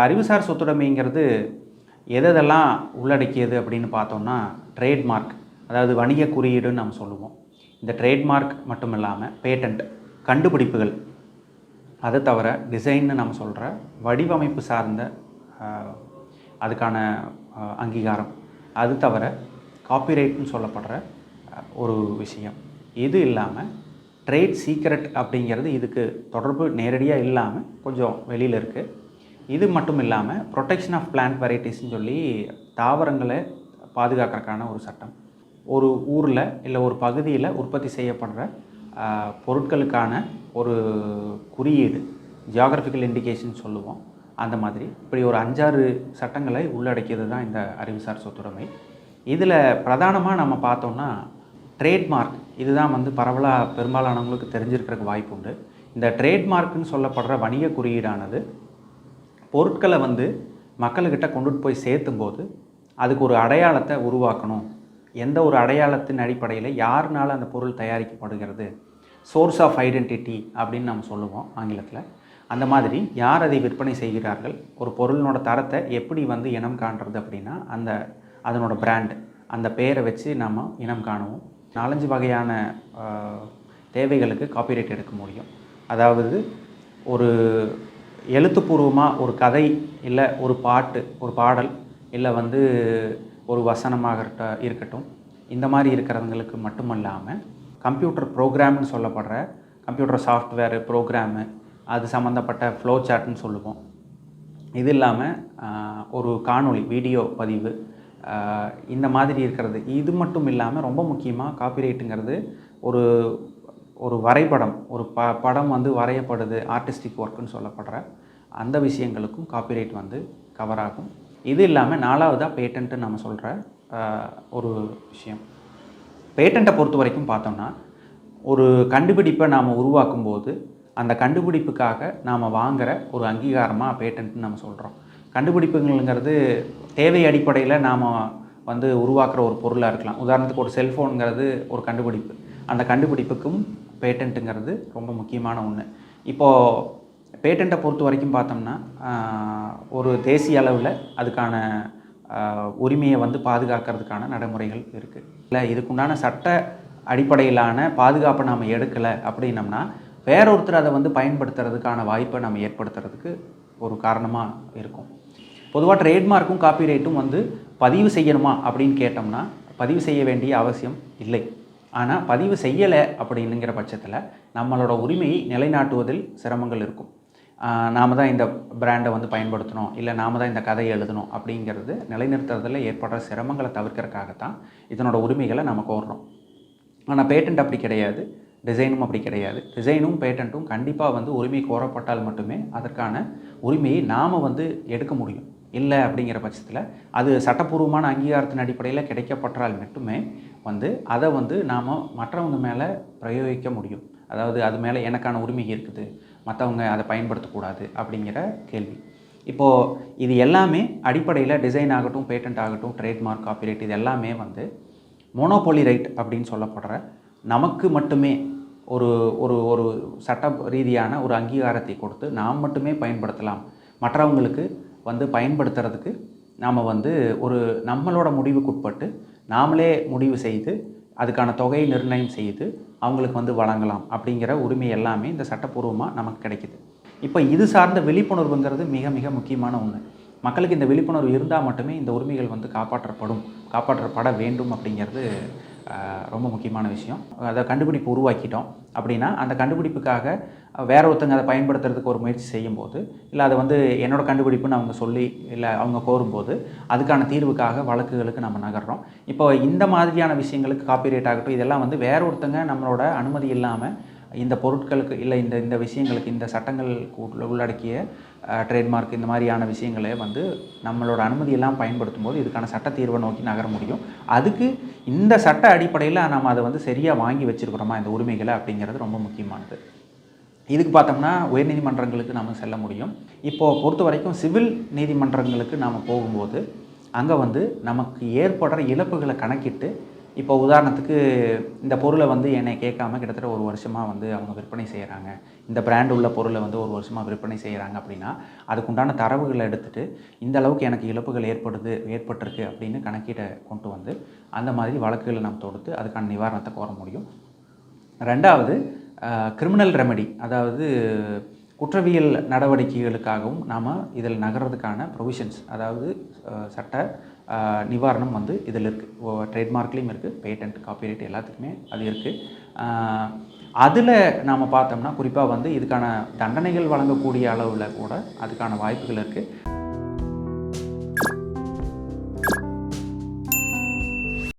இந்த அறிவுசார் சொத்துடைமைங்கிறது எதெல்லாம் உள்ளடக்கியது அப்படின்னு பார்த்தோம்னா ட்ரேட்மார்க் அதாவது வணிக குறியீடுன்னு நம்ம சொல்லுவோம். இந்த ட்ரேட்மார்க் மட்டும் இல்லாமல் பேட்டன்ட் கண்டுபிடிப்புகள் அது தவிர டிசைன்னு நம்ம சொல்கிற வடிவமைப்பு சார்ந்த அதுக்கான அங்கீகாரம். அது தவிர காப்பிரைட்னு சொல்லப்படுற ஒரு விஷயம். இது இல்லாமல் ட்ரேட் சீக்ரெட் அப்படிங்கிறது இதுக்கு தொடர்பு நேரடியாக இல்லாமல் கொஞ்சம் வெளியில் இருக்குது இது மட்டும் இல்லாமல் ப்ரொடெக்ஷன் ஆஃப் பிளான்ட் வெரைட்டிஸ்ன்னு சொல்லி தாவரங்களை பாதுகாக்கிறதுக்கான ஒரு சட்டம். ஒரு ஊரில் இல்லை ஒரு பகுதியில் உற்பத்தி செய்யப்படுற பொருட்களுக்கான ஒரு குறியீடு ஜியாகிரபிக்கல் இண்டிகேஷன் சொல்லுவோம். அந்த மாதிரி. இப்படி ஒரு அஞ்சாறு சட்டங்களை உள்ளடக்கியது தான் இந்த அறிவுசார் சொத்துடைமை. இதில் பிரதானமாக நம்ம பார்த்தோம்னா ட்ரேட்மார்க் இதுதான் வந்து பரவலாக பெரும்பாலானவங்களுக்கு தெரிஞ்சிருக்கிறதுக்கு வாய்ப்பு உண்டு இந்த ட்ரேட்மார்க்குன்னு சொல்லப்படுற வணிக குறியீடானது பொருட்களை வந்து மக்கள்கிட்ட கொண்டுட்டு போய் சேர்த்தும் போது அதுக்கு ஒரு அடையாளத்தை உருவாக்கணும். எந்த ஒரு அடையாளத்தின் அடிப்படையில் யாருனால அந்த பொருள் தயாரிக்கப்படுகிறது? சோர்ஸ் ஆஃப் ஐடென்டிட்டி அப்படின்னு நம்ம சொல்லுவோம் ஆங்கிலத்தில். அந்த மாதிரி யார் அதை விற்பனை செய்கிறார்கள்? ஒரு பொருளினோட தரத்தை எப்படி வந்து இனம் காண்றது அப்படின்னா அந்த அதனோட பிராண்ட் அந்த பேரை வச்சு நாம் இனம் காணுவோம். நாலஞ்சு வகையான தேவைகளுக்கு காப்பிரைட் எடுக்க முடியும். அதாவது ஒரு எழுத்துப்பூர்வமாக ஒரு கதை இல்லை ஒரு பாட்டு ஒரு பாடல் இல்லை வந்து ஒரு வசனமாக இருக்கட்டும். இந்த மாதிரி இருக்கிறவங்களுக்கு மட்டுமல்லாமல் கம்ப்யூட்டர் ப்ரோக்ராம்னு சொல்லப்படுற கம்ப்யூட்டர் சாஃப்ட்வேரு ப்ரோக்ராமு அது சம்மந்தப்பட்ட ஃப்ளோ சாட்னு சொல்லுவோம். இது இல்லாமல் ஒரு காணொளி வீடியோ பதிவு இந்த மாதிரி இருக்கிறது. இது மட்டும் இல்லாமல் ரொம்ப முக்கியமாக காப்பிரைட்டுங்கிறது ஒரு ஒரு வரைபடம் ஒரு ப படம் வந்து வரையப்படுது ஆர்டிஸ்டிக் ஒர்க்குன்னு சொல்லப்படுற அந்த விஷயங்களுக்கும் காப்பிரைட் வந்து கவர் ஆகும். இது இல்லாமல் நாலாவதாக பேட்டன்ட்டு நம்ம சொல்கிற ஒரு விஷயம். பேட்டண்ட்டை பொறுத்த வரைக்கும் பார்த்தோம்னா ஒரு கண்டுபிடிப்பை நாம் உருவாக்கும் போது அந்த கண்டுபிடிப்புக்காக நாம் வாங்குகிற ஒரு அங்கீகாரமாக பேட்டன்ட்னு நம்ம சொல்கிறோம் கண்டுபிடிப்புங்கிறது தேவை அடிப்படையில் நாம் வந்து உருவாக்குற ஒரு பொருளாக இருக்கலாம். உதாரணத்துக்கு ஒரு செல்ஃபோனுங்கிறது ஒரு கண்டுபிடிப்பு. அந்த கண்டுபிடிப்புக்கும் பேட்டன்ட்டுங்கிறது ரொம்ப முக்கியமான ஒன்று இப்போது பேட்டண்ட்டை பொறுத்த வரைக்கும் பார்த்தோம்னா ஒரு தேசிய அளவில் அதுக்கான உரிமையை வந்து பாதுகாக்கிறதுக்கான நடைமுறைகள் இருக்குது இல்லை இதுக்குண்டான சட்ட அடிப்படையிலான பாதுகாப்பை நாம் எடுக்கலை அப்படின்னம்னா வேறொருத்தர் அதை வந்து பயன்படுத்துறதுக்கான வாய்ப்பை நம்ம ஏற்படுத்துறதுக்கு ஒரு காரணமாக இருக்கும். பொதுவாக ட்ரேட்மார்க்கும் காப்பிரைட்டும் வந்து பதிவு செய்யணுமா அப்படின்னு கேட்டோம்னா பதிவு செய்ய வேண்டிய அவசியம் இல்லை. ஆனால் பதிவு செய்யலை அப்படிங்கிற பட்சத்தில் நம்மளோட உரிமையை நிலைநாட்டுவதில் சிரமங்கள் இருக்கும். நாம் தான் இந்த பிராண்டை வந்து பயன்படுத்தணும் இல்லை நாம தான் இந்த கதையை எழுதணும் அப்படிங்கிறது நிலைநிறுத்துறதில் ஏற்படுற சிரமங்களை தவிர்க்கிறதுக்காகத்தான் இதனோட உரிமைகளை நம்ம கோர்றோம். ஆனால் பேட்டன்ட் அப்படி கிடையாது டிசைனும் அப்படி கிடையாது. டிசைனும் பேட்டண்ட்டும் கண்டிப்பாக வந்து உரிமை கோரப்பட்டால் மட்டுமே அதற்கான உரிமையை நாம் வந்து எடுக்க முடியும். இல்லை அப்படிங்கிற பட்சத்தில் அது சட்டப்பூர்வமான அங்கீகாரத்தின் அடிப்படையில் கிடைக்கப்பட்டால் மட்டுமே வந்து அதை வந்து நாம் மற்றவங்க மேலே பிரயோகிக்க முடியும். அதாவது அது மேலே எனக்கான உரிமை இருக்குது மற்றவங்க அதை பயன்படுத்தக்கூடாது அப்படிங்கிற கேள்வி. இப்போது இது எல்லாமே அடிப்படையில் டிசைன் ஆகட்டும் பேட்டன்ட் ஆகட்டும் ட்ரேட்மார்க் காப்பிரைட் இது எல்லாமே வந்து மோனோபோலி ரைட் அப்படின்னு சொல்லப்படுற நமக்கு மட்டுமே ஒரு ஒரு ஒரு சட்ட ரீதியான ஒரு அங்கீகாரத்தை கொடுத்து நாம் மட்டுமே பயன்படுத்தலாம். மற்றவங்களுக்கு வந்து பயன்படுத்துறதுக்கு நாம் வந்து ஒரு நம்மளோட முடிவுக்குட்பட்டு நாமளே முடிவு செய்து அதுக்கான தொகையை நிர்ணயம் செய்து அவங்களுக்கு வந்து வழங்கலாம் அப்படிங்கிற உரிமை எல்லாமே இந்த சட்டப்பூர்வமாக நமக்கு கிடைக்குது. இப்போ இது சார்ந்த விழிப்புணர்வுங்கிறது மிக மிக முக்கியமான ஒன்று மக்களுக்கு இந்த விழிப்புணர்வு இருந்தால் மட்டுமே இந்த உரிமைகள் வந்து காப்பாற்றப்படும் காப்பாற்றப்பட வேண்டும் அப்படிங்கிறது ரொம்ப முக்கியமான விஷயம். அதை கண்டுபிடிப்பு உருவாக்கிட்டோம். அப்படின்னா அந்த கண்டுபிடிப்புக்காக வேற ஒருத்தங்க அதை பயன்படுத்துறதுக்கு ஒரு முயற்சி செய்யும்போது இல்லை அதை வந்து என்னோட கண்டுபிடிப்புன்னு அவங்க சொல்லி இல்லை அவங்க கோரும்போது அதுக்கான தீர்வுக்காக வழக்குகளுக்கு நம்ம நகர்றோம். இப்போ இந்த மாதிரியான விஷயங்களுக்கு காப்பிரைட் ஆகட்டும் இதெல்லாம் வந்து வேற ஒருத்தங்க நம்மளோட அனுமதி இல்லாமல் இந்த பொருட்களுக்கு இல்லை இந்த இந்த விஷயங்களுக்கு இந்த சட்டங்கள் உள்ளடக்கிய ட்ரேட்மார்க் இந்த மாதிரியான விஷயங்களை வந்து நம்மளோட அனுமதியெல்லாம் பயன்படுத்தும் போது இதுக்கான சட்ட தீர்வை நோக்கி நகர முடியும். அதுக்கு இந்த சட்ட அடிப்படையில் நம்ம அதை வந்து சரியாக வாங்கி வச்சுருக்கிறோமா இந்த உரிமைகளை அப்படிங்கிறது ரொம்ப முக்கியமானது. இதுக்கு பார்த்தோம்னா உயர்நீதிமன்றங்களுக்கு நம்ம செல்ல முடியும். இப்போது பொறுத்த வரைக்கும் சிவில் நீதிமன்றங்களுக்கு நாம் போகும்போது அங்கே வந்து நமக்கு ஏற்படுற இழப்புகளை கணக்கிட்டு இப்போ உதாரணத்துக்கு இந்த பொருளை வந்து என்னை கேட்காம கிட்டத்தட்ட ஒரு வருஷமாக வந்து அவங்க விற்பனை செய்கிறாங்க இந்த பிராண்ட் உள்ள பொருளை வந்து ஒரு வருஷமாக விற்பனை செய்கிறாங்க அப்படின்னா அதுக்குண்டான தரவுகளை எடுத்துகிட்டு இந்த அளவுக்கு எனக்கு இழப்புகள் ஏற்படுது ஏற்பட்டிருக்கு அப்படின்னு கணக்கீட்டை கொண்டு வந்து அந்த மாதிரி வழக்குகளை நாம் தொடுத்து அதுக்கான நிவாரணத்தை கோர முடியும். ரெண்டாவது கிரிமினல் ரெமெடி அதாவது குற்றவியல் நடவடிக்கைகளுக்காகவும் நாம் இதில் நகர்றதுக்கான ப்ரொவிஷன்ஸ் அதாவது சட்ட நிவாரணம் வந்து இதில் இருக்குது ட்ரேட்மார்க்லேயும் இருக்குது பேட்டன்ட் காப்பிரைட் எல்லாத்துக்குமே அது இருக்குது அதில் நாம் பார்த்தோம்னா குறிப்பாக வந்து இதுக்கான தண்டனைகள் வழங்கக்கூடிய அளவில் கூட அதுக்கான வாய்ப்புகள் இருக்குது